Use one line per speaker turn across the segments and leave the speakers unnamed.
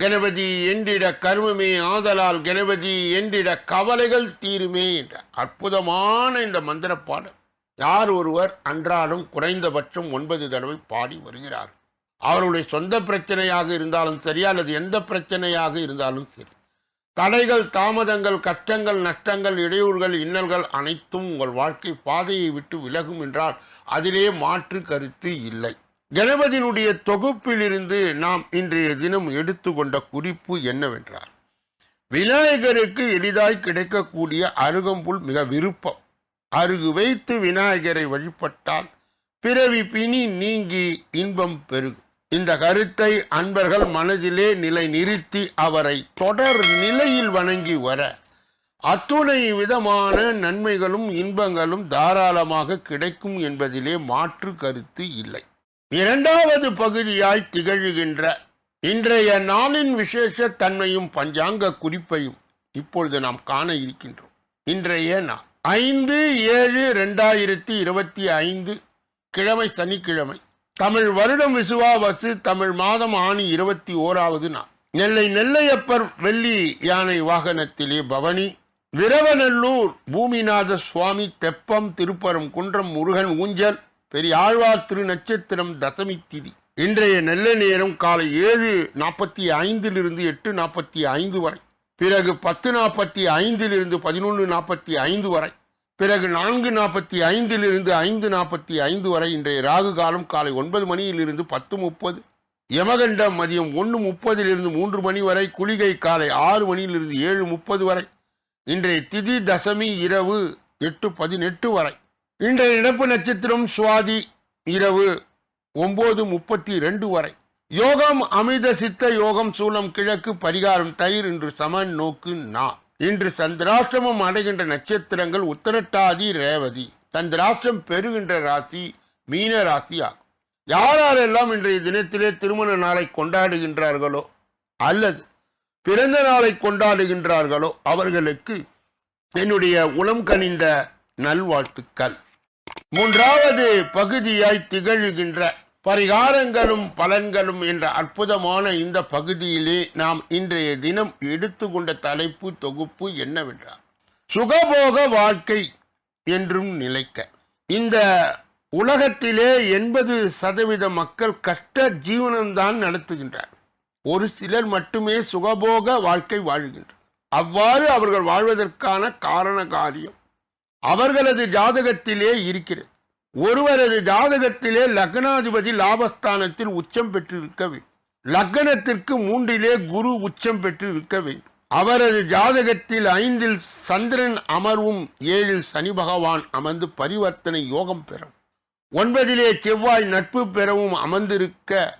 கணபதி என்றிட கர்மமே ஆதலால் கணபதி என்றிட கவலைகள் தீருமே என்ற அற்புதமான இந்த மந்திர பாடல் யார் ஒருவர் அன்றாடம் குறைந்தபட்சம் ஒன்பது தடவை பாடி வருகிறார். அவருடைய சொந்த பிரச்சனையாக இருந்தாலும் சரி அல்லது எந்த பிரச்சனையாக இருந்தாலும் சரி. தடைகள் தாமதங்கள் கஷ்டங்கள் நஷ்டங்கள் இடையூறுகள் இன்னல்கள் அனைத்தும் உங்கள் வாழ்க்கை பாதையை விட்டு விலகும் என்றால் அதிலே மாற்று கருத்து இல்லை. கணபதியினுடைய தொகுப்பிலிருந்து நாம் இன்றைய தினம் எடுத்துக்கொண்ட குறிப்பு என்னவென்றால் விநாயகருக்கு எளிதாய் கிடைக்கக்கூடிய அருகம்புல் மிக விருப்பம். அருகு வைத்து விநாயகரை வழிபட்டால் பிறவி பிணி நீங்கி இன்பம் பெருகும். இந்த கருத்தை அன்பர்கள் மனதிலே நிலை நிறுத்தி அவரை தொடர் நிலையில் வணங்கி வர அத்துணை விதமான நன்மைகளும் இன்பங்களும் தாராளமாக கிடைக்கும் என்பதிலே மாற்று கருத்து இல்லை. இரண்டாவது பகுதியாய் திகழ்கின்ற இன்றைய நாளின் விசேஷ தன்மையும் பஞ்சாங்க குறிப்பையும் இப்பொழுது நாம் காண இருக்கின்றோம். இன்றைய நாள் ஐந்து ஏழு ரெண்டாயிரத்தி இருபத்தி ஐந்து கிழமை சனிக்கிழமை தமிழ் வருடம் விசுவாவசு தமிழ் மாதம் ஆணி இருபத்தி ஓராவது நாள். நெல்லை நெல்லையப்பர் வெள்ளி யானை வாகனத்திலே பவனி விரவநல்லூர் பூமிநாத சுவாமி தெப்பம் திருப்பரம் குன்றம் முருகன் ஊஞ்சல் பெரிய ஆழ்வார் திரு நட்சத்திரம் தசமி திதி. இன்றைய நல்ல நேரம் காலை ஏழு நாற்பத்தி ஐந்திலிருந்து எட்டு நாற்பத்தி ஐந்து வரை. பிறகு பத்து நாற்பத்தி ஐந்திலிருந்து பதினொன்று நாற்பத்தி ஐந்து வரை. பிறகு நான்கு நாற்பத்தி ஐந்திலிருந்து ஐந்து நாற்பத்தி ஐந்து வரை. இன்றைய ராகு காலம் காலை ஒன்பது மணியிலிருந்து பத்து முப்பது. யமகண்டம் மதியம் ஒன்று முப்பதிலிருந்து மூன்று மணி வரை. குளிகை காலை ஆறு மணியிலிருந்து ஏழு முப்பது வரை. இன்றைய திதி தசமி இரவு எட்டு பதினெட்டு வரை. இன்றைய இழப்பு நட்சத்திரம் சுவாதி இரவு ஒம்பது முப்பத்தி ரெண்டு வரை. யோகம் அமித சித்த யோகம் சூலம் கிழக்கு பரிகாரம் தயிர் இன்று சமன் நோக்கு நா. இன்று சந்திராஷ்டிரமம் அடைகின்ற நட்சத்திரங்கள் உத்தரட்டாதி ரேவதி. சந்திராஷ்டிரம் பெறுகின்ற ராசி மீன ராசி ஆகும் யாரெல்லாம் இன்றைய தினத்திலே திருமண நாளை கொண்டாடுகின்றார்களோ அல்லது பிறந்த நாளை கொண்டாடுகின்றார்களோ அவர்களுக்கு என்னுடைய உளம் கனிந்த நல்வாழ்த்துக்கள். மூன்றாவது பகுதியாய் திகழ்கின்ற பரிகாரங்களும் பலன்களும் என்ற அற்புதமான இந்த பகுதியிலே நாம் இன்றைய தினம் எடுத்துக்கொண்ட தலைப்பு தொகுப்பு என்னவென்றால் சுகபோக வாழ்க்கை என்றும் நிலைக்க. இந்த உலகத்திலே எண்பது சதவீத மக்கள் கஷ்ட ஜீவனம்தான் நடத்துகின்றார். ஒரு சிலர் மட்டுமே சுகபோக வாழ்க்கை வாழுகின்றனர். அவ்வாறு அவர்கள் வாழ்வதற்கான காரண காரியம் அவர்களது ஜாதகத்திலே இருக்கிறது. ஒருவரது ஜாதகத்திலே லக்னாதிபதி லாபஸ்தானத்தில் உச்சம் பெற்றிருக்க வேண்டும். லக்னத்திற்கு மூன்றிலே குரு உச்சம் பெற்றிருக்க வேண்டும். அவரது ஜாதகத்தில் ஐந்தில் சந்திரன் அமர்வும் ஏழில் சனி பகவான் அமர்ந்து பரிவர்த்தனை யோகம் பெறும். ஒன்பதிலே செவ்வாய் நட்பு பெறவும் அமர்ந்திருக்க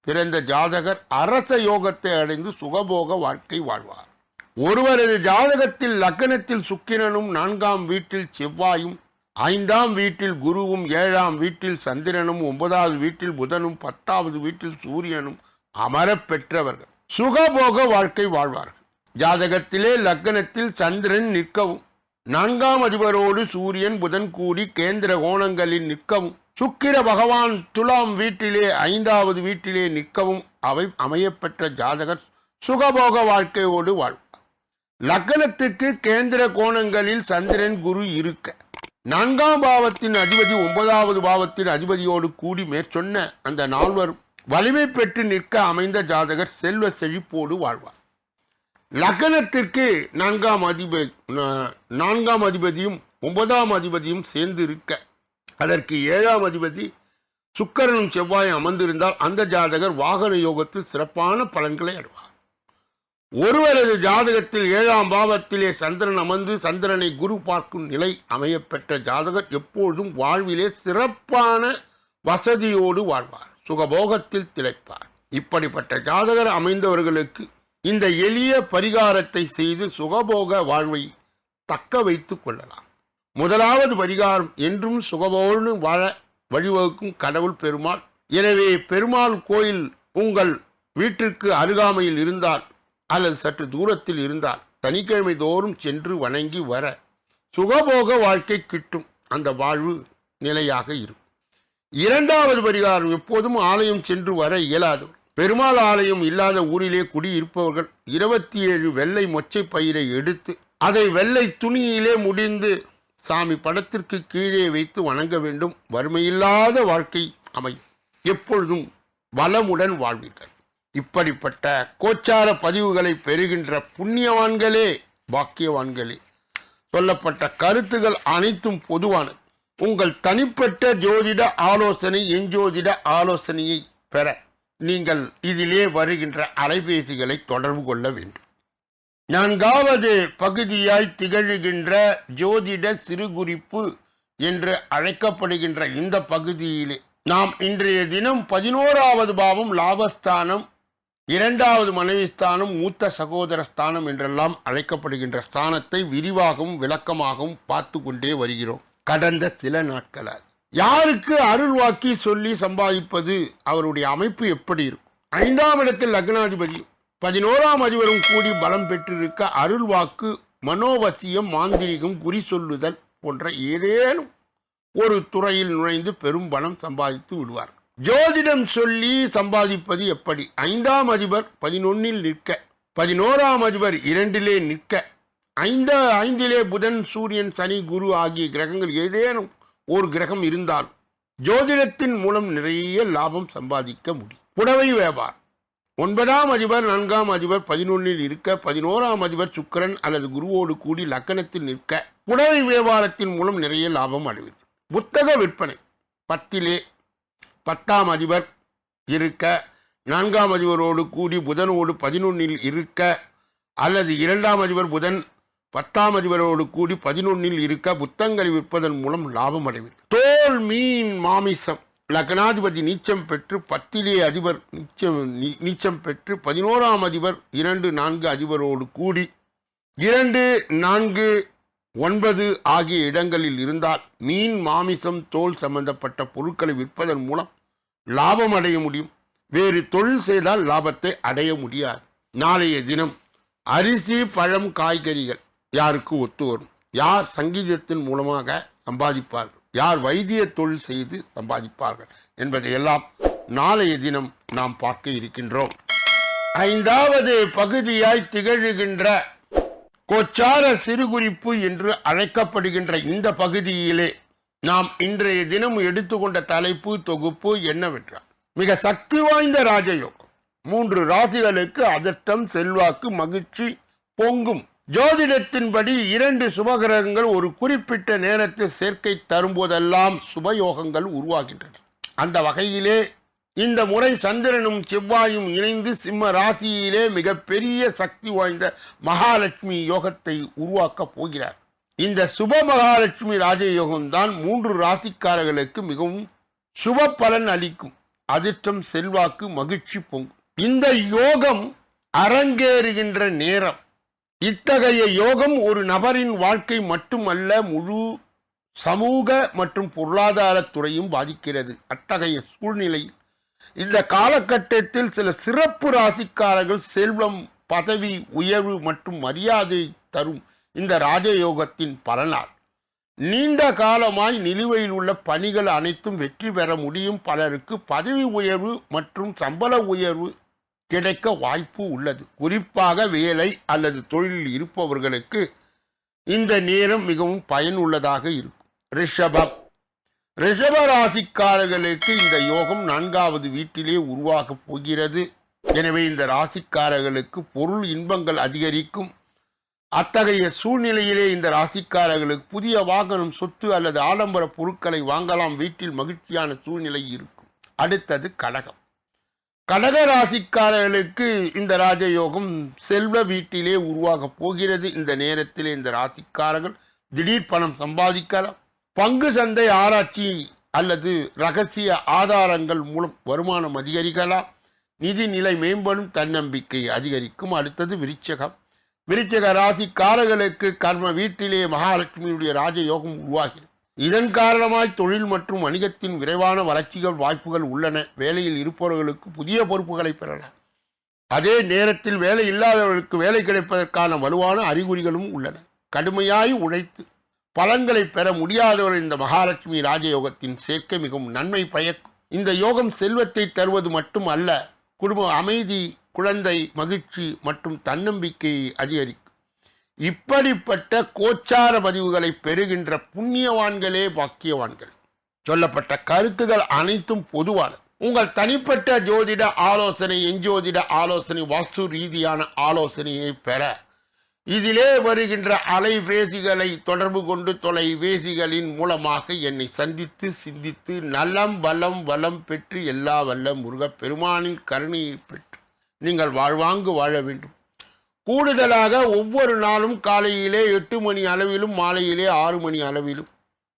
பிறந்த ஜாதகர் அரச யோகத்தை அடைந்து சுகபோக வாழ்க்கை வாழ்வார். ஒருவரது ஜாதகத்தில் லக்னத்தில் சுக்கிரனும் நான்காம் வீட்டில் செவ்வாயும் ஐந்தாம் வீட்டில் குருவும் ஏழாம் வீட்டில் சந்திரனும் ஒன்பதாவது வீட்டில் புதனும் பத்தாவது வீட்டில் சூரியனும் அமரப் பெற்றவர்கள். சுகபோக வாழ்க்கை வாழ்வார்கள். ஜாதகத்திலே லக்னத்தில் சந்திரன் நிற்கவும் நான்காம் அதிபரோடு சூரியன் புதன் கூடி கேந்திர கோணங்களில் நிற்கவும் சுக்கிர பகவான் துலாம் வீட்டிலே ஐந்தாவது வீட்டிலே நிற்கவும் அவை அமையப்பெற்ற ஜாதகர் சுகபோக வாழ்க்கையோடு வாழ் லக்னத்துக்கு கேந்திர கோணங்களில் சந்திரன் குரு இருக்க. நான்காம் பாவத்தின் அதிபதி ஒன்பதாவது பாவத்தின் அதிபதியோடு கூடி மேற்சொன்ன அந்த நால்வர் வலிமை பெற்று நிற்க அமைந்த ஜாதகர் செல்வ செழிப்போடு வாழ்வார். லக்னத்திற்கு நான்காம் அதிபதி நான்காம் அதிபதியும் ஒன்பதாம் அதிபதியும் சேர்ந்து இருக்க. அதற்கு ஏழாம் அதிபதி சுக்கரனும் செவ்வாயும் அமர்ந்திருந்தால் அந்த ஜாதகர் வாகன யோகத்தில் சிறப்பான பலன்களை அடைவார். ஒருவரது ஜாதகத்தில் ஏழாம் பாவத்திலே சந்திரன் அமர்ந்து சந்திரனை குரு பார்க்கும் நிலை அமையப்பெற்ற ஜாதகர் எப்பொழுதும் வாழ்விலே சிறப்பான வசதியோடு வாழ்வார் சுகபோகத்தில் திளைப்பார். இப்படிப்பட்ட ஜாதகர் அமைந்தவர்களுக்கு இந்த எளிய பரிகாரத்தை செய்து சுகபோக வாழ்வை தக்க வைத்து கொள்ளலாம். முதலாவது பரிகாரம் என்றும் சுகபோகனு வாழ வழிவகுக்கும் கடவுள் பெருமாள். எனவே பெருமாள் கோயில் உங்கள் வீட்டிற்கு அருகாமையில் இருந்தால் அல்லது சற்று தூரத்தில் இருந்தால் சனிக்கிழமை தோறும் சென்று வணங்கி வர சுகபோக வாழ்க்கை கிட்டும். அந்த வாழ்வு நிலையாக இருக்கும் இரண்டாவது பரிகாரம் எப்போதும் ஆலயம் சென்று வர இயலாது. பெருமாள் ஆலயம் இல்லாத ஊரிலே குடியிருப்பவர்கள் இருபத்தி ஏழு வெள்ளை மொச்சை பயிரை எடுத்து அதை வெள்ளை துணியிலே முடிந்து சாமி படத்திற்கு கீழே வைத்து வணங்க வேண்டும். வறுமையில்லாத வாழ்க்கை அமையும். எப்பொழுதும் வளமுடன் வாழ்வீர்கள். இப்படிப்பட்ட கோச்சார பதிவுகளை பெறுகின்ற புண்ணியவான்களே பாக்கியவான்களே. சொல்லப்பட்ட கருத்துகள் அனைத்தும் பொதுவானது. உங்கள் தனிப்பட்ட ஜோதிட ஆலோசனை எஞ்சோதிட ஆலோசனையை பெற நீங்கள் இதிலே வருகின்ற அலைபேசிகளை தொடர்பு கொள்ள வேண்டும். நான்காவது பகுதியாய் திகழ்கின்ற ஜோதிட சிறுகுறிப்பு என்று அழைக்கப்படுகின்ற இந்த பகுதியிலே நாம் இன்றைய தினம் பதினோராவது பாவம் லாபஸ்தானம் இரண்டாவது மனைவி ஸ்தானம் மூத்த சகோதர ஸ்தானம் என்றெல்லாம் அழைக்கப்படுகின்ற ஸ்தானத்தை விரிவாகவும் விளக்கமாகவும் பார்த்து கொண்டே வருகிறோம். கடந்த சில நாட்களாக யாருக்கு அருள் வாக்கி சொல்லி சம்பாதிப்பது அவருடைய அமைப்பு எப்படி இருக்கும்? ஐந்தாம் இடத்தில் லக்னாதிபதி பதினோராம் அதிபரும் கூடி பலம் பெற்றிருக்க அருள் வாக்கு மனோவசியம் மாந்திரிகம் குறி சொல்லுதல் போன்ற ஏதேனும் ஒரு துறையில் நுழைந்து பெரும் பணம் சம்பாதித்து விடுவார். ஜோதிடம் சொல்லி சம்பாதிப்பது எப்படி? ஐந்தாம் அதிபர் பதினொன்னில் நிற்க பதினோராம் அதிபர் இரண்டிலே நிற்க ஐந்த ஐந்திலே புதன் சூரியன் சனி குரு ஆகிய கிரகங்கள் ஏதேனும் ஒரு கிரகம் இருந்தால் ஜோதிடத்தின் மூலம் நிறைய லாபம் சம்பாதிக்க முடியும். புடவை வியாபாரம். ஒன்பதாம் அதிபர் நான்காம் அதிபர் பதினொன்னில் இருக்க பதினோராம் அதிபர் சுக்கிரன் அல்லது குருவோடு கூடி லக்கணத்தில் நிற்க புடவை வியாபாரத்தின் மூலம் நிறைய லாபம் அடைவீர்கள். புத்தக விற்பனை. பத்திலே பத்தாம் அதிபர் இருக்க நான்காம் அதிபரோடு கூடி புதனோடு பதினொன்னில் இருக்க அல்லது இரண்டாம் அதிபர் புதன் பத்தாம் அதிபரோடு கூடி பதினொன்னில் இருக்க புத்தங்களை விற்பதன் மூலம் லாபம் அடைவீர்கள் தோல் மீன் மாமிசம். லக்னாதிபதி நீச்சம் பெற்று பத்திலே அதிபர் நீச்சம் நீச்சம் பெற்று பதினோராம் அதிபர் இரண்டு நான்கு அதிபரோடு கூடி இரண்டு நான்கு ஒன்பது ஆகிய இடங்களில் இருந்தால் மீன் மாமிசம் தோல் சம்பந்தப்பட்ட பொருட்களை விற்பதன் மூலம் லாபம் அடைய முடியும். வேறு தொழில் செய்தால் லாபத்தை அடைய முடியாது. நாளைய தினம் அரிசி பழம் காய்கறிகள் யாருக்கு ஒத்து வரும்? யார் சங்கீதத்தின் மூலமாக சம்பாதிப்பார்கள்? யார் வைத்திய தொழில் செய்து சம்பாதிப்பார்கள்? என்பதையெல்லாம் நாளைய தினம் நாம் பார்க்க இருக்கின்றோம். ஐந்தாவது பகுதியாய் திகழ்கின்ற கோச்சார சிறுகுறிப்பு என்று அழைக்கப்படுகின்ற இந்த பகுதியிலே நாம் இன்றைய தினம் எடுத்துக்கொண்ட தலைப்பு தொகுப்பு என்னவென்றால் மிக சக்தி வாய்ந்த ராஜயோகம். மூன்று ராசிகளுக்கு அதிர்ஷ்டம் செல்வாக்கு மகிழ்ச்சி பொங்கும். ஜோதிடத்தின்படி இரண்டு சுபகிரகங்கள் ஒரு குறிப்பிட்ட நேரத்தில் சேர்க்கை தரும்போதெல்லாம் சுபயோகங்கள் உருவாகின்றன. அந்த வகையிலே இந்த முறை சந்திரனும் செவ்வாயும் இணைந்து சிம்ம ராசியிலே மிகப்பெரிய சக்தி வாய்ந்த மகாலட்சுமி யோகத்தை உருவாக்கப் போகிறார். இந்த சுப மகாலட்சுமி ராஜயோகம்தான் மூன்று ராசிக்காரர்களுக்கு மிகவும் சுப பலன் அளிக்கும். அதிர்ஷ்டம் செல்வாக்கு மகிழ்ச்சி பொங்கும். இந்த யோகம் அரங்கேறுகின்ற நேரம். இத்தகைய யோகம் ஒரு நபரின் வாழ்க்கை மட்டுமல்ல முழு சமூக மற்றும் பொருளாதார துறையும் பாதிக்கிறது. அத்தகைய சூழ்நிலையில் இந்த காலகட்டத்தில் சில சிறப்பு ராசிக்காரர்கள் செல்வம் பதவி உயர்வு மற்றும் மரியாதை தரும் இந்த ராஜயோகத்தின் பலனால் நீண்ட காலமாய் நிலுவையில் உள்ள பணிகள் அனைத்தும் வெற்றி பெற முடியும் பலருக்கு பதவி உயர்வு மற்றும் சம்பள உயர்வு கிடைக்க வாய்ப்பு உள்ளது. குறிப்பாக வேலை அல்லது தொழிலில் இருப்பவர்களுக்கு இந்த நேரம் மிகவும் பயனுள்ளதாக இருக்கும். ரிஷபம் ரிஷபராசிக்காரர்களுக்கு இந்த யோகம் நான்காவது வீட்டிலே உருவாகப் போகிறது. எனவே இந்த ராசிக்காரர்களுக்கு பொருள் இன்பங்கள் அதிகரிக்கும். அத்தகைய சூழ்நிலையிலே இந்த ராசிக்காரர்களுக்கு புதிய வாகனம் சொத்து அல்லது ஆடம்பர பொருட்களை வாங்கலாம். வீட்டில் மகிழ்ச்சியான சூழ்நிலை இருக்கும். அடுத்தது கடகம். கடக ராசிக்காரர்களுக்கு இந்த ராஜயோகம் செல்வ வீட்டிலே உருவாகப் போகிறது. இந்த நேரத்தில் இந்த ராசிக்காரர்கள் திடீர் பணம் சம்பாதிக்கலாம். பங்கு சந்தை ஆராய்ச்சி அல்லது ரகசிய ஆதாரங்கள் மூலம் வருமானம் அதிகரிக்கலாம். நிதி நிலை மேம்படும் தன்னம்பிக்கை அதிகரிக்கும். அடுத்தது விருச்சகம். விருச்சிக ராசிக்காரர்களுக்கு கர்ம வீட்டிலே மகாலட்சுமியுடைய ராஜயோகம் உருவாகிறது. இதன் காரணமாய் தொழில் மற்றும் வணிகத்தின் விரைவான வளர்ச்சிகள் வாய்ப்புகள் உள்ளன. வேலையில் இருப்பவர்களுக்கு புதிய பொறுப்புகளை பெறலாம். அதே நேரத்தில் வேலை இல்லாதவர்களுக்கு வேலை கிடைப்பதற்கான வலுவான அறிகுறிகளும் உள்ளன. கடுமையாய் உழைத்து பலன்களை பெற முடியாதவர் இந்த மகாலட்சுமி ராஜயோகத்தின் சேர்க்கை மிகவும் நன்மை பயக்கும் இந்த யோகம் செல்வத்தை தருவது மட்டும் அல்ல குடும்ப அமைதி குழந்தை மகிழ்ச்சி மற்றும் தன்னம்பிக்கையை அதிகரிக்கும். இப்படிப்பட்ட கோச்சார பதிவுகளை பெறுகின்ற புண்ணியவான்களே பாக்கியவான்கள். சொல்லப்பட்ட கருத்துகள் அனைத்தும் பொதுவானது. உங்கள் தனிப்பட்ட ஜோதிட ஆலோசனை எஞ்சோதிட ஆலோசனை வாஸ்து ரீதியான ஆலோசனையை பெற இதிலே வருகின்ற அலைபேசிகளை தொடர்பு கொண்டு தொலைபேசிகளின் மூலமாக என்னை சந்தித்து சிந்தித்து நலம் வளம் வளம் பெற்று எல்லா வல்ல முருகப் பெருமானின் கருணையை பெற்று நீங்கள் வாழ்வாங்கு வாழ வேண்டும். கூடுதலாக ஒவ்வொரு நாளும் காலையிலே எட்டு மணி அளவிலும் மாலையிலே ஆறு மணி அளவிலும்.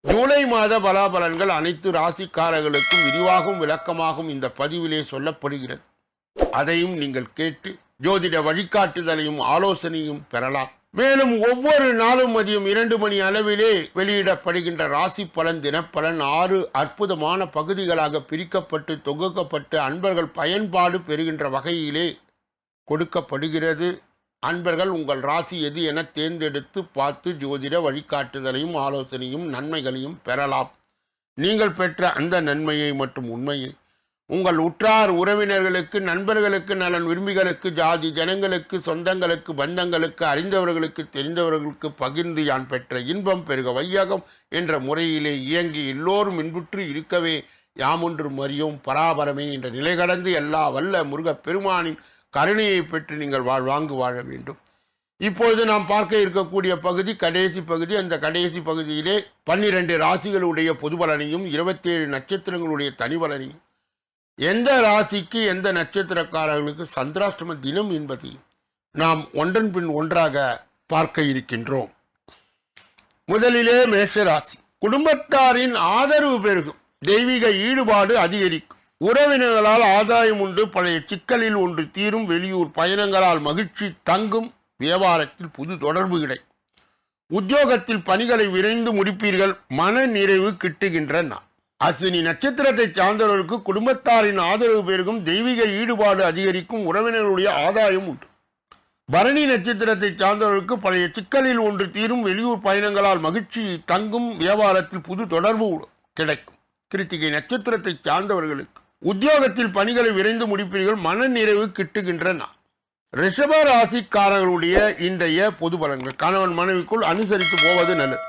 ஜூலை மாத பலாபலன்கள் அனைத்து ராசிக்காரர்களுக்கும் விரிவாகவும் விளக்கமாகவும் இந்த பதிவிலே சொல்லப்படுகிறது. அதையும் நீங்கள் கேட்டு ஜோதிட வழிகாட்டுதலையும் ஆலோசனையும் பெறலாம். மேலும் ஒவ்வொரு நாளும் மதியம் இரண்டு மணி அளவிலே வெளியிடப்படுகின்ற ராசி பலன் தினப்பலன் ஆறு அற்புதமான பகுதிகளாக பிரிக்கப்பட்டு தொகுக்கப்பட்டு அன்பர்கள் பயன்பாடு பெறுகின்ற வகையிலே கொடுக்கப்படுகிறது. அன்பர்கள் உங்கள் ராசி எது என தேர்ந்தெடுத்து பார்த்து ஜோதிட வழிகாட்டுதலையும் ஆலோசனையும் நன்மைகளையும் பெறலாம். நீங்கள் பெற்ற அந்த நன்மையை மற்றும் உண்மையை உங்கள் உற்றார் உறவினர்களுக்கு நண்பர்களுக்கு நலன் விரும்பிகளுக்கு ஜாதி ஜனங்களுக்கு சொந்தங்களுக்கு பந்தங்களுக்கு அறிந்தவர்களுக்கு தெரிந்தவர்களுக்கு பகிர்ந்து யான் பெற்ற இன்பம் பெருக வையகம் என்ற முறையிலே இயங்கி எல்லோரும் இன்புற்று இருக்கவே யாமொன்று மறியும் பராபரமே என்ற நிலை கடந்து எல்லா வல்ல முருகப் பெருமானின் கருணையை பெற்று நீங்கள் வாழ்வாங்கு வாழ வேண்டும். இப்பொழுது நாம் பார்க்க இருக்கக்கூடிய பகுதி கடைசி பகுதி. அந்த கடைசி பகுதியிலே பன்னிரண்டு ராசிகளுடைய பொது பலனையும் இருபத்தேழு நட்சத்திரங்களுடைய தனி பலனையும் எந்த ராசிக்கு எந்த நட்சத்திரக்காரர்களுக்கு சந்திராஷ்டம தினம் என்பதை நாம் ஒன்றன் பின் ஒன்றாக பார்க்க இருக்கின்றோம். முதலிலே மேஷ ராசி. குடும்பத்தாரின் ஆதரவு பெருகும். தெய்வீக ஈடுபாடு அதிகரிக்கும். உறவினர்களால் ஆதாயம் உண்டு. பழைய சிக்கலில் ஒன்று தீரும். வெளியூர் பயணங்களால் மகிழ்ச்சி தங்கும். வியாபாரத்தில் புது தொடர்பு கிடைக்கும். உத்தியோகத்தில் பணிகளை விரைந்து முடிப்பீர்கள். மன நிறைவு கிட்டுகின்ற நான் அஸ்வினி நட்சத்திரத்தை சார்ந்தவர்களுக்கு குடும்பத்தாரின் ஆதரவு பெருகும் தெய்வீக ஈடுபாடு அதிகரிக்கும் உறவினர்களுடைய ஆதாயம் உண்டு. பரணி நட்சத்திரத்தை சார்ந்தவர்களுக்கு பழைய சிக்கலில் ஒன்று தீரும் வெளியூர் பயணங்களால் மகிழ்ச்சி தங்கும் வியாபாரத்தில் புது தொடர்பு கிடைக்கும். கிருத்திகை நட்சத்திரத்தை சார்ந்தவர்களுக்கு உத்தியோகத்தில் பணிகளை விரைந்து முடிப்பீர்கள் மன நிறைவு கிட்டுகின்றன ரிஷப ராசிக்காரர்களுடைய இன்றைய பொது பலன்கள். கணவன் மனைவிக்குள் அனுசரித்து போவது நல்லது.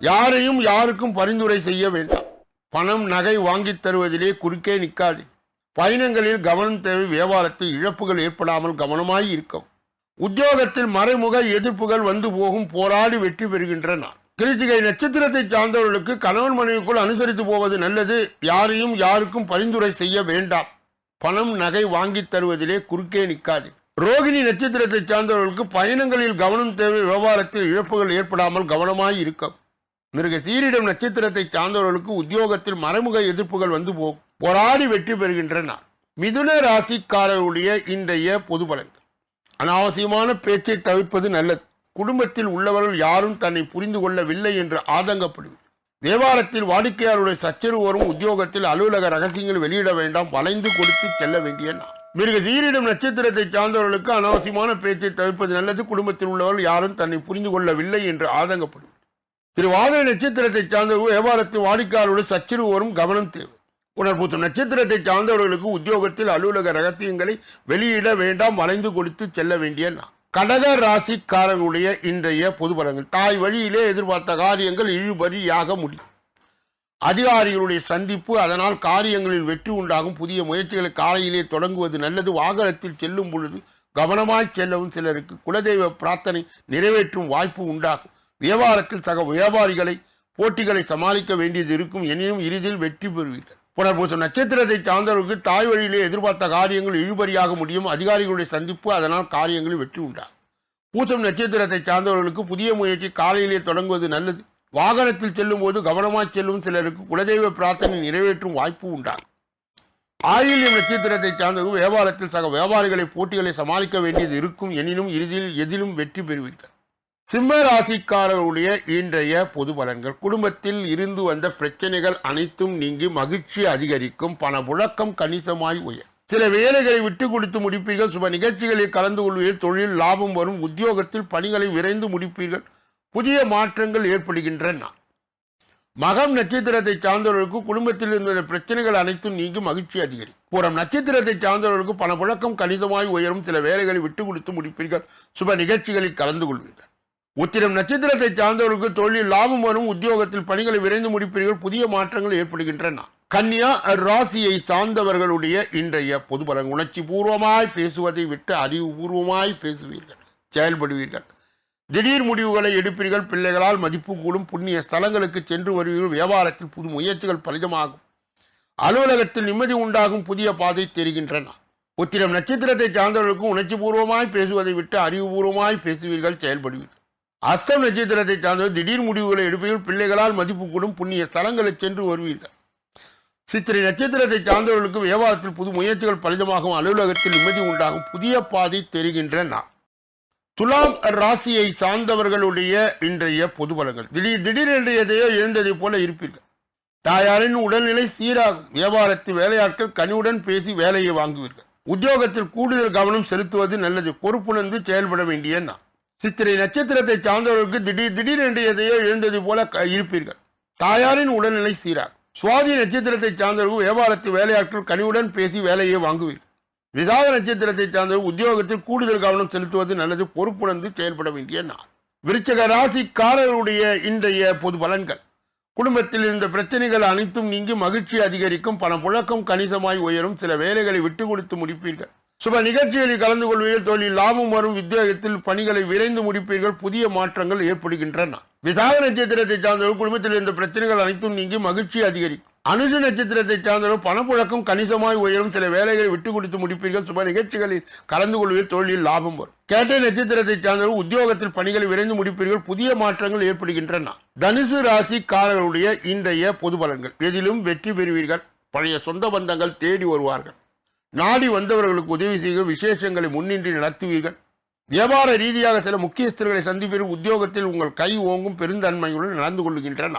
யாரையும் யாருக்கும் பரிந்துரை செய்ய வேண்டாம். பணம் நகை வாங்கித் தருவதிலே குறுக்கே நிற்காது. பயணங்களில் கவனம் தேவை வியாபாரத்தில் இழப்புகள் ஏற்படாமல் கவனமாய் இருக்கும். உத்தியோகத்தில் மறைமுக எதிர்ப்புகள் வந்து போகும் போராடி வெற்றி பெறுகின்றன. கிருத்திகை நட்சத்திரத்தை சார்ந்தவர்களுக்கு கணவன் மனைவிக்குள் அனுசரித்து போவது நல்லது. யாரையும் யாருக்கும் பரிந்துரை செய்ய வேண்டாம். பணம் நகை வாங்கித் தருவதிலே குறுக்கே நிற்காது. ரோகிணி நட்சத்திரத்தை சார்ந்தவர்களுக்கு பயணங்களில் கவனம் தேவை வியாபாரத்தில் இழப்புகள் ஏற்படாமல் கவனமாய் இருக்கும். மிருக சீரிடம் நட்சத்திரத்தை சார்ந்தவர்களுக்கு உத்தியோகத்தில் மறைமுக எதிர்ப்புகள் வந்து போகும் போராடி வெற்றி பெறுகின்றன. மிதுன ராசிக்காரர்களுடைய இன்றைய பொது பலன்கள். அனாவசியமான பேச்சை தவிர்ப்பது நல்லது. குடும்பத்தில் உள்ளவர்கள் யாரும் தன்னை புரிந்து கொள்ளவில்லை என்று ஆதங்கப்படுவது தேவாரத்தில் வாடிக்கையாளருடைய சச்சரவு வரும் உத்தியோகத்தில் அலுவலக ரகசியங்கள் வெளியிட வேண்டாம். வளைந்து கொடுத்து செல்ல வேண்டிய நாள். மிருக சீரிடம் நட்சத்திரத்தை சார்ந்தவர்களுக்கு அனாவசியமான பேச்சை தவிர்ப்பது நல்லது. குடும்பத்தில் உள்ளவர்கள் யாரும் தன்னை புரிந்து கொள்ளவில்லை என்று ஆதங்கப்படுவது திருவாதிரை நட்சத்திரத்தை சார்ந்தவர்கள் வியாபாரத்தில் வாடிக்கையாளருடைய சச்சரவு கவனம் தேவை. உணர்பூத்த நட்சத்திரத்தை சார்ந்தவர்களுக்கு உத்தியோகத்தில் அலுவலக ரகசியங்களை வெளியிட வேண்டாம் வளைந்து கொடுத்து செல்ல வேண்டிய நான் கடக ராசிக்காரர்களுடைய இன்றைய பொது தாய் வழியிலே எதிர்பார்த்த காரியங்கள் இழுபறியாக முடியும். அதிகாரிகளுடைய சந்திப்பு அதனால் காரியங்களில் வெற்றி உண்டாகும். புதிய முயற்சிகளை காலையிலே தொடங்குவது நல்லது. வாகனத்தில் செல்லும் பொழுது கவனமாய் செல்லவும் சிலருக்கு குலதெய்வ பிரார்த்தனை நிறைவேற்றும் வாய்ப்பு உண்டாகும். வியாபாரத்தில் சக வியாபாரிகளை போட்டிகளை சமாளிக்க வேண்டியது இருக்கும் எனினும் இறுதியில் வெற்றி பெறுவீர்கள். புனர்பூச நட்சத்திரத்தை சார்ந்தவர்களுக்கு தாய் வழியிலே எதிர்பார்த்த காரியங்கள் இழுபறியாக முடியும். அதிகாரிகளுடைய சந்திப்பு அதனால் காரியங்களில் வெற்றி உண்டாகும். பூசம் நட்சத்திரத்தை சார்ந்தவர்களுக்கு புதிய முயற்சி காலையிலே தொடங்குவது நல்லது. வாகனத்தில் செல்லும் போது கவனமாய் செல்லும் சிலருக்கு குலதெய்வ பிரார்த்தனை நிறைவேற்றும் வாய்ப்பு உண்டாகும். ஆயில்யம் நட்சத்திரத்தை சார்ந்தவர்கள் வியாபாரத்தில் சக வியாபாரிகளை போட்டிகளை சமாளிக்க வேண்டியது இருக்கும் எனினும் இறுதியில் எதிலும் வெற்றி பெறுவீர்கள். சிம்ம ராசிக்காரர்களுடைய இன்றைய பொது பலன்கள். குடும்பத்தில் இருந்து வந்த பிரச்சனைகள் அனைத்தும் நீங்கி மகிழ்ச்சி அதிகரிக்கும். பண புழக்கம் கணிசமாய் உயர். சில வேலைகளை விட்டு கொடுத்து முடிப்பீர்கள். சுப நிகழ்ச்சிகளில் கலந்து கொள்வீர்கள். தொழில் லாபம் வரும். உத்தியோகத்தில் பணிகளை விரைந்து முடிப்பீர்கள். புதிய மாற்றங்கள் ஏற்படுகின்றன. மகம் நட்சத்திரத்தை சார்ந்தவர்களுக்கு குடும்பத்தில் இருந்த பிரச்சனைகள் அனைத்தும் நீங்கி மகிழ்ச்சி அதிகரிக்கும் பூரம் நட்சத்திரத்தை சார்ந்தவர்களுக்கு பணப்புழக்கம் கணிதமாய் உயரும். சில வேலைகளை விட்டு கொடுத்து முடிப்பீர்கள். சுப நிகழ்ச்சிகளில் கலந்து கொள்வீர்கள். உத்திரம் நட்சத்திரத்தை சார்ந்தவர்களுக்கு தொழில் லாபம் வரும் உத்தியோகத்தில் பணிகளை விரைந்து முடிப்பீர்கள் புதிய மாற்றங்கள் ஏற்படுகின்றன. கன்னியா ராசியை சார்ந்தவர்களுடைய இன்றைய பொது பலன் உணர்ச்சி பூர்வமாய் பேசுவதை விட்டு அறிவுபூர்வமாய் பேசுவீர்கள் செயல்படுவீர்கள். திடீர் முடிவுகளை எடுப்பீர்கள் பிள்ளைகளால் மதிப்பு கூடும் புண்ணிய ஸ்தலங்களுக்கு சென்று வருவீர்கள் வியாபாரத்தில் புது முயற்சிகள் பலிதமாகும். அலுவலகத்தில் நிம்மதி உண்டாகும் புதிய பாதை தெரிகின்றன உத்திரம் நட்சத்திரத்தை சார்ந்தவர்களுக்கும் உணர்ச்சி பூர்வமாய் பேசுவதை விட்டு அறிவுபூர்வமாய் பேசுவீர்கள் செயல்படுவீர்கள். அஸ்தம் நட்சத்திரத்தை சார்ந்தவர் திடீர் முடிவுகளை எடுப்பீர்கள் பிள்ளைகளால் மதிப்பு கூடும் புண்ணிய ஸ்தலங்களை சென்று வருவீர்கள். சித்திரை நட்சத்திரத்தை சார்ந்தவர்களுக்கு வியாபாரத்தில் புது முயற்சிகள் பலிதமாகும் அலுவலகத்தில் நிம்மதி உண்டாகும் புதிய பாதை தெரிகின்றன துலாம் ராசியை சார்ந்தவர்களுடைய இன்றைய பொது பலங்கள் திடீர் திடீரென்று எதையோ போல இருப்பீர்கள். தாயாரின் உடல்நிலை சீராகும். வியாபாரத்தில் வேலையாட்கள் கனிவுடன் பேசி வேலையை வாங்குவீர்கள். உத்தியோகத்தில் கூடுதல் கவனம் செலுத்துவது நல்லது. பொறுப்புணர்ந்து செயல்பட வேண்டிய நான் சித்திரை நட்சத்திரத்தை சார்ந்தவர்களுக்கு திடீர் திடீரென்று எதையோ எழுந்தது போல க- இருப்பீர்கள். தாயாரின் உடல்நிலை சீராக சுவாதி நட்சத்திரத்தை சார்ந்தவர்கள் வியாபாரத்து வேலையாட்கள் கனிவுடன் பேசி வேலையை வாங்குவீர்கள். விசாக நட்சத்திரத்தை சார்ந்தவர்கள் உத்தியோகத்தில் கூடுதல் கவனம் செலுத்துவது நல்லது பொறுப்புணர்ந்து செயல்பட வேண்டிய நாள். விருச்சக ராசிக்காரர்களுடைய இன்றைய பொது பலன்கள். குடும்பத்தில் இருந்த பிரச்சனைகள் அனைத்தும் நீங்கி மகிழ்ச்சி அதிகரிக்கும் பல புழக்கம் கணிசமாய் உயரும் சில வேலைகளை விட்டு கொடுத்து முடிப்பீர்கள். சுப நிகழ்ச்சிகளில் கலந்து கொள்வீர்கள் தொழில் லாபம் வரும் வித்தியாகத்தில் பணிகளை விரைந்து முடிப்பீர்கள். புதிய மாற்றங்கள் ஏற்படுகின்றன. விசாக நட்சத்திரத்தை சார்ந்தவர்கள் குடும்பத்தில் இருந்த பிரச்சனைகள் அனைத்தும் நீங்கி மகிழ்ச்சி அதிகரிக்கும். அனுசு நட்சத்திரத்தை சார்ந்தவர்கள் பணப்புழக்கம் கணிசமாய் உயரும். சில வேலைகளை விட்டு கொடுத்து முடிப்பீர்கள். சுப நிகழ்ச்சிகளில் கலந்து கொள்வீர்கள் தொழிலில் லாபம் வரும். கேட்டை நட்சத்திரத்தை சார்ந்தவர்கள் உத்தியோகத்தில் பணிகளை விரைந்து முடிப்பீர்கள். புதிய மாற்றங்கள் ஏற்படுகின்றன. தனுசு ராசிக்காரர்களுடைய இன்றைய பொது பலன்கள். எதிலும் வெற்றி பெறுவீர்கள். பழைய சொந்த பந்தங்கள் தேடி வருவார்கள். நாடி வந்தவர்களுக்கு உதவி செய்கிற விசேஷங்களை முன்னின்றி நடத்துவீர்கள். வியாபார ரீதியாக சில முக்கியஸ்தர்களை சந்திப்பீர்கள் உத்தியோகத்தில் உங்கள் கை ஓங்கும் பெருந்தன்மையுடன் நடந்து கொள்கின்றன.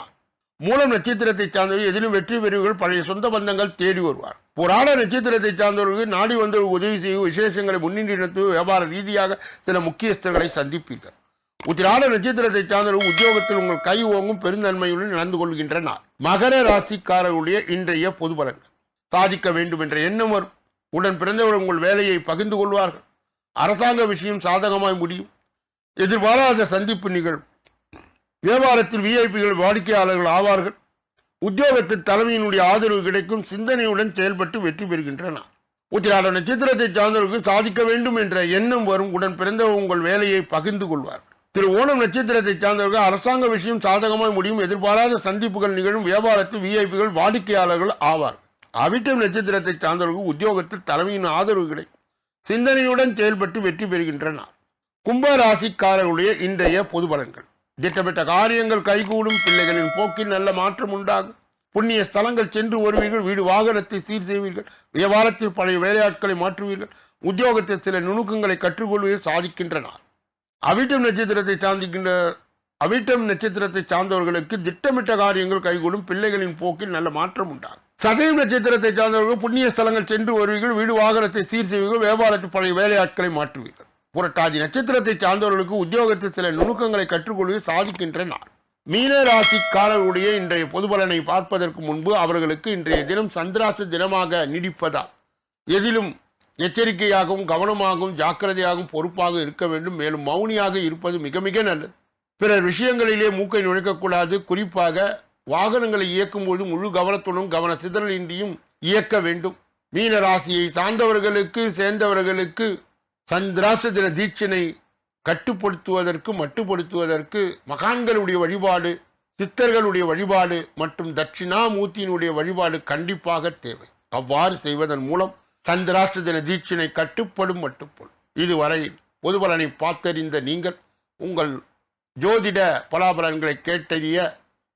மூலம் நட்சத்திரத்தை சார்ந்தவர்கள் எதிலும் வெற்றி பெறுவீர்கள். பழைய சொந்த பந்தங்கள் தேடி வருவார். புராண நட்சத்திரத்தை சார்ந்தவர்கள் நாடி வந்தவர்கள் உதவி செய்யும் விசேஷங்களை முன்னின்றி நடத்துவ வியாபார ரீதியாக சில முக்கியஸ்தர்களை சந்திப்பீர்கள். உத்திராட நட்சத்திரத்தை சார்ந்தவர்கள் உத்தியோகத்தில் உங்கள் கை ஓங்கும் பெருந்தன்மையுடன் நடந்து கொள்கின்றன. மகர ராசிக்காரர்களுடைய இன்றைய பொது பலன்கள். சாதிக்க வேண்டும் என்ற எண்ணம் வரும். உடன் பிறந்தவர் உங்கள் வேலையை பகிர்ந்து கொள்வார்கள். அரசாங்க விஷயம் சாதகமாய் முடியும். எதிர்பாராத சந்திப்பு நிகழும். வியாபாரத்தில் விஐபிகள் வாடிக்கையாளர்கள் ஆவார்கள். உத்தியோகத்தில் தலைமையினுடைய ஆதரவு கிடைக்கும். சிந்தனையுடன் செயல்பட்டு வெற்றி பெறுகின்றன. உத்திராட நட்சத்திரத்தை சார்ந்தவர்களுக்கு சாதிக்க வேண்டும் என்ற எண்ணம் வரும். உடன் பிறந்தவர் உங்கள் வேலையை பகிர்ந்து கொள்வார் திரு ஓணம் நட்சத்திரத்தை சார்ந்தவர்கள் அரசாங்க விஷயம் சாதகமாய் முடியும். எதிர்பாராத சந்திப்புகள் நிகழும். வியாபாரத்தில் விஐபிகள் வாடிக்கையாளர்கள் ஆவார் அவிட்டம் நட்சத்திரத்தை சார்ந்தவர்கள் உத்தியோகத்தில் தலைமையின் ஆதரவு கிடைக்கும். சிந்தனையுடன் செயல்பட்டு வெற்றி பெறுகின்றனர். கும்ப ராசிக்காரர்களுடைய இன்றைய பொது பலன்கள். திட்டமிட்ட காரியங்கள் கைகூடும் பிள்ளைகளின் போக்கில் நல்ல மாற்றம் உண்டாகும். புண்ணிய ஸ்தலங்கள் சென்று வருவீர்கள் வீடு வாகனத்தை சீர் செய்வீர்கள் வியாபாரத்தில் பழைய வேலையாட்களை மாற்றுவீர்கள் உத்தியோகத்தில் சில நுணுக்கங்களை கற்றுக்கொள்வீர்கள் சாதிக்கின்றனர். அவிட்டம் நட்சத்திரத்தை சார்ந்திக்கின்ற அவிட்டம் நட்சத்திரத்தை சார்ந்தவர்களுக்கு திட்டமிட்ட காரியங்கள் கைகூடும் பிள்ளைகளின் போக்கில் நல்ல மாற்றம் உண்டாகும். சதயம் நட்சத்திரத்தை சார்ந்தவர்கள் புண்ணிய ஸ்தலங்கள் சென்று வருவீர்கள் வீடு வாகனத்தை சீர் செய்வீர்கள் வியாபாரத்தில் பழைய வேலையாட்களை மாற்றுவீர்கள். புரட்டாதி நட்சத்திரத்தை சார்ந்தவர்களுக்கு உத்தியோகத்தில் சில நுணுக்கங்களை கற்றுக்கொள்வது சாதிக்கின்ற நாள். மீன ராசிக்காரர்களுடைய இன்றைய பொதுபலனை பார்ப்பதற்கு முன்பு அவர்களுக்கு இன்றைய தினம் சந்திராச தினமாக நீடிப்பதால் எதிலும் எச்சரிக்கையாகவும் கவனமாகவும் ஜாக்கிரதையாகவும் பொறுப்பாக இருக்க வேண்டும். மேலும் மௌனியாக இருப்பது மிக மிக நல்லது. பிறர் விஷயங்களிலே மூக்கை நுழைக்கக்கூடாது. குறிப்பாக வாகனங்களை இயக்கும்போது முழு கவனத்துடன் கவன சிதறலின்றியும் இயக்க வேண்டும். மீன ராசியை சார்ந்தவர்களுக்கு சேர்ந்தவர்களுக்கு சந்திராஷ்ட தின தீட்சணை கட்டுப்படுத்துவதற்கு மட்டுப்படுத்துவதற்கு மகான்களுடைய வழிபாடு சித்தர்களுடைய வழிபாடு மற்றும் தட்சிணாமூர்த்தியினுடைய வழிபாடு கண்டிப்பாக தேவை. அவ்வாறு செய்வதன் மூலம் சந்திராஷ்ட தின தீட்சினை கட்டுப்படும் மட்டுப்படும் இதுவரையில் பொதுபலனை பார்த்தறிந்த நீங்கள் உங்கள் ஜோதிட பலாபலன்களை கேட்டறிய